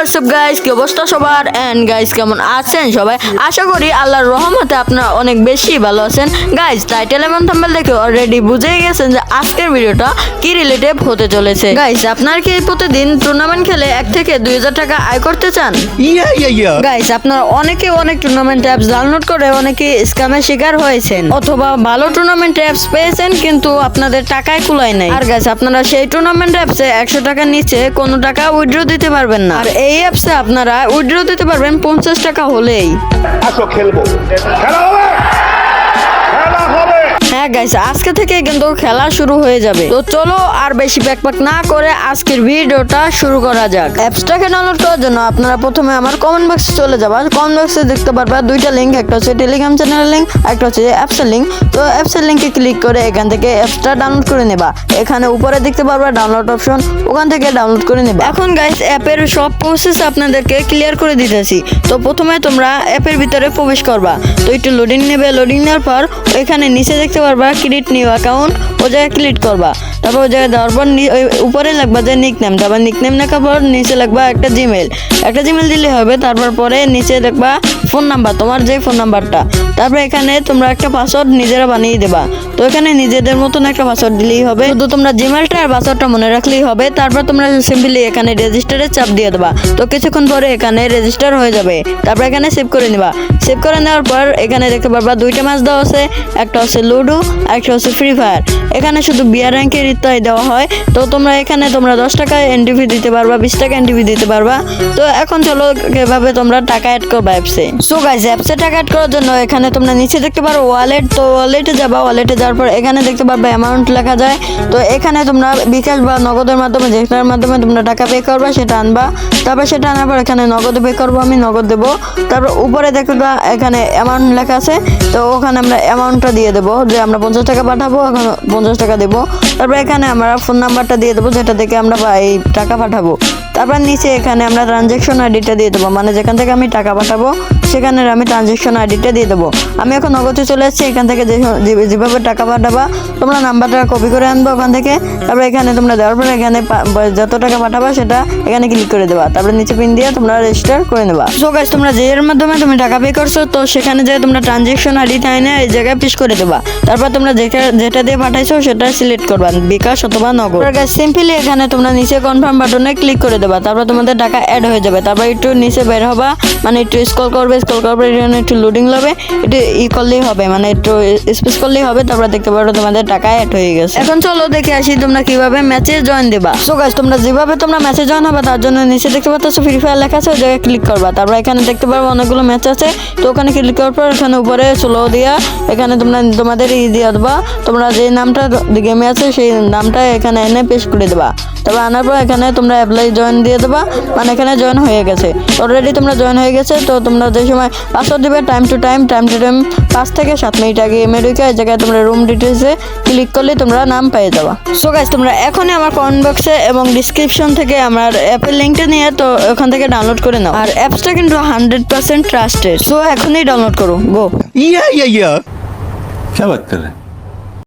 WhatsApp guys কি অবস্থা সবার? এন্ড গাইস কেমন আছেন সবাই? আশা করি আল্লাহর রহমতে আপনারা অনেক বেশি ভালো আছেন। গাইস টাইটেল এবং থাম্বনেল দেখে অলরেডি বুঝেই গেছেন যে আজকের ভিডিওটা কি রিলেটেড হতে চলেছে। গাইস আপনার কি প্রতিদিন টুর্নামেন্ট খেলে এক থেকে দুই হাজার টাকা আয় করতে চান. গাইস আপনারা অনেকে অনেক টুর্নামেন্ট অ্যাপস ডাউনলোড করে অনেকে স্ক্যামের শিকার হয়েছেন। অথবা ভালো টুর্নামেন্ট অ্যাপস পেয়েছেন কিন্তু আপনাদের টাকায় কুলায় নাই। আর গাইস আপনারা সেই টুর্নামেন্ট অ্যাপসে একশো টাকার নিচে কোনো টাকা উইথড্র দিতে পারবেন না। আর এই অ্যাপসে আপনারা উইড্রো দিতে পারবেন পঞ্চাশ টাকা হলেই। আসো খেলব। খেলা হবে! হ্যাঁ গাইস আজকে থেকে কিন্তু খেলা শুরু হয়ে যাবে। তো চলো আর বেশি ব্যাকপ্যাক না করে আজকের ভিডিওটা শুরু করা যাক। অ্যাপসটাকে ডাউনলোড করার জন্য আপনারা প্রথমে আমার কমেন্ট বক্সে চলে যাবা। কমেন্ট বক্সে দেখতে পারবা দুইটা লিঙ্ক একটা হচ্ছে টেলিগ্রাম চ্যানেলের লিঙ্ক একটা হচ্ছে অ্যাপসের লিঙ্ক তো অ্যাপসের লিঙ্কে ক্লিক করে এখান থেকে অ্যাপসটা ডাউনলোড করে নেবা। এখানে উপরে দেখতে পারবা ডাউনলোড অপশন ওখান থেকে ডাউনলোড করে নেবা। এখন গাইস অ্যাপের সব প্রসেস আপনাদেরকে ক্লিয়ার করে দিতেছি। তো প্রথমে তোমরা অ্যাপের ভিতরে প্রবেশ করবা। তো একটু লোডিং নেবে। লোডিং নেওয়ার পর এখানে নিচে দেখতে পারবা ক্রিয়েট নিউ অ্যাকাউন্ট ও জায়গায় ক্লিক করবা। তারপর ও জায়গায় দেওয়ার পর উপরে লাগবা যে নিক নেম তারপর নিক নেম লেখার পর নিচে লাগবা একটা জিমেল একটা জিমেল দিলে হবে, তারপর পরে নিচে দেখবা ফোন নাম্বার তোমার যে ফোন নাম্বারটা তারপর এখানে তোমরা একটা পাসওয়ার্ড নিজেরা বানিয়ে দেবা। তো এখানে নিজেদের মতন একটা পাসওয়ার্ড দিলেই হবে। শুধু তোমরা জিমেলটা আর পাসওয়ার্ডটা মনে রাখলেই হবে। তারপর তোমরা সিম্পলি এখানে রেজিস্টারে চাপ দিয়ে দেবা। তো কিছুক্ষণ পরে এখানে রেজিস্টার হয়ে যাবে। তারপর এখানে সেভ করে নিবা। সেভ করে নেওয়ার পর এখানে দেখতে পারবা দুইটা ম্যাচ দেওয়া আছে। একটা হচ্ছে লুডো আর একটা হচ্ছে ফ্রি ফায়ার এখানে শুধু বিয়ার র্যাঙ্কের ইত্যাদি দেওয়া হয়। তো তোমরা এখানে তোমরা দশ টাকা এনটিভি দিতে পারবা, বিশ টাকা এনটিভি দিতে পারবা। তো এখন চলো কীভাবে তোমরা টাকা অ্যাড করবা অ্যাপসে সো গাইজ অ্যাপসে টাকা অ্যাড করার জন্য এখানে তোমরা নিচে দেখতে পারো ওয়ালেট তো ওয়ালেটে যাবা ওয়ালেটে যাওয়ার পর এখানে দেখতে পারবে অ্যামাউন্ট লেখা যায়। তো এখানে তোমরা বিকাশ বা নগদের মাধ্যমে যেটার মাধ্যমে তোমরা টাকা পে করবা, সেটা আনবা। তারপর সেটা আনার পর এখানে নগদ পে করব আমি, নগদ দেবো। তারপর উপরে দেখবা এখানে অ্যামাউন্ট লেখা আছে। তো ওখানে আমরা অ্যামাউন্টটা দিয়ে দেবো, যে আমরা পঞ্চাশ টাকা পাঠাবো, এখন পঞ্চাশ টাকা দেবো। তারপর এখানে আমরা ফোন নাম্বারটা দিয়ে দেবো, যেটা থেকে আমরা এই টাকা পাঠাবো। তারপর নিচে এখানে আমরা ট্রানজ্যাকশন আইডিটা দিয়ে দেবো মানে যেখান থেকে আমি টাকা পাঠাবো। সেখানে আমি ট্রানজ্যাকশন আইডিটা দিয়ে দেবো। আমি এখন নগদে চলে এসেছি এখান থেকে যে যেভাবে টাকা পাঠাবা, তোমরা নাম্বারটা কপি করে আনব ওখান থেকে। তারপরে এখানে তোমরা দেওয়ার পরে এখানে যত টাকা পাঠাবা সেটা এখানে ক্লিক করে দেবা। তারপরে নিচে পিন দিয়ে তোমরা রেজিস্টার করে নেবা। সো গাছ তোমরা যে এর মাধ্যমে তুমি টাকা পে করছ, তো সেখানে যে তোমরা ট্রানজ্যাকশন আইডিটা এনে এই জায়গায় পিস করে দেবা। তারপর তোমরা যেটা যেটা দিয়ে পাঠাইছো সেটা সিলেক্ট করবা বিকাশ অথবা নগদ। সিম্পলি এখানে তোমরা নিচে কনফার্ম বাটনে ক্লিক করে দেবা তারপর তোমাদের টাকা অ্যাড হয়ে যাবে। তারপর একটু নিচে বের হবা মানে একটু স্ক্রল করবে স্ক্রল করবে এখানে একটু লোডিং লবে একটু ই করলেই হবে মানে একটু স্পেস করলেই হবে তারপর দেখতে পারো তোমাদের টাকা অ্যাড হয়ে গেছে। এখন চলো দেখে আসি তোমরা কীভাবে ম্যাচে জয়েন দেবা। সো গাইস তোমরা যেভাবে তোমরা ম্যাচে জয়েন হবে তার জন্য নিচে দেখতে পাচ্ছ ফ্রি ফায়ার লেখা আছে ওই জায়গায় ক্লিক করবা। তারপর এখানে দেখতে পারব অনেকগুলো ম্যাচ আছে তো ওখানে ক্লিক করার পর এখানে উপরে স্লো দিয়া এখানে তোমরা তোমাদের ই দিয়ে দেবা। তোমরা যে নামটা গেমে আছে, সেই নামটা এখানে এনে পেশ করে দেবা। তারপর আনার পর এখানে তোমরা অ্যাপ্লাই জয়েন দিয়ে দেবা। মানে এখানে জয়েন হয়ে গেছে। অলরেডি তোমরা জয়েন হয়ে গেছে, তো তোমরা যে সময় পাসওয়ার্ড দিবে time to time time to time পাঁচ থেকে সাত মিনিট আগে আমেরিকা এই জায়গায় তোমরা রুম ডিটেলসে ক্লিক করলে তোমরা নাম পেয়ে যাবা। সো গাইজ তোমরা এখনই আমার কমেন্ট বক্সে এবং ডিসক্রিপশন থেকে আমার অ্যাপের লিঙ্কটা নিয়ে, তো ওখান থেকে ডাউনলোড করে নাও। আর অ্যাপসটা কিন্তু হান্ড্রেড পার্সেন্ট ট্রাস্টেড সো এখনই ডাউনলোড করো। গো ইয়া ইয়া yeah. क्या बात कर रहे हैं?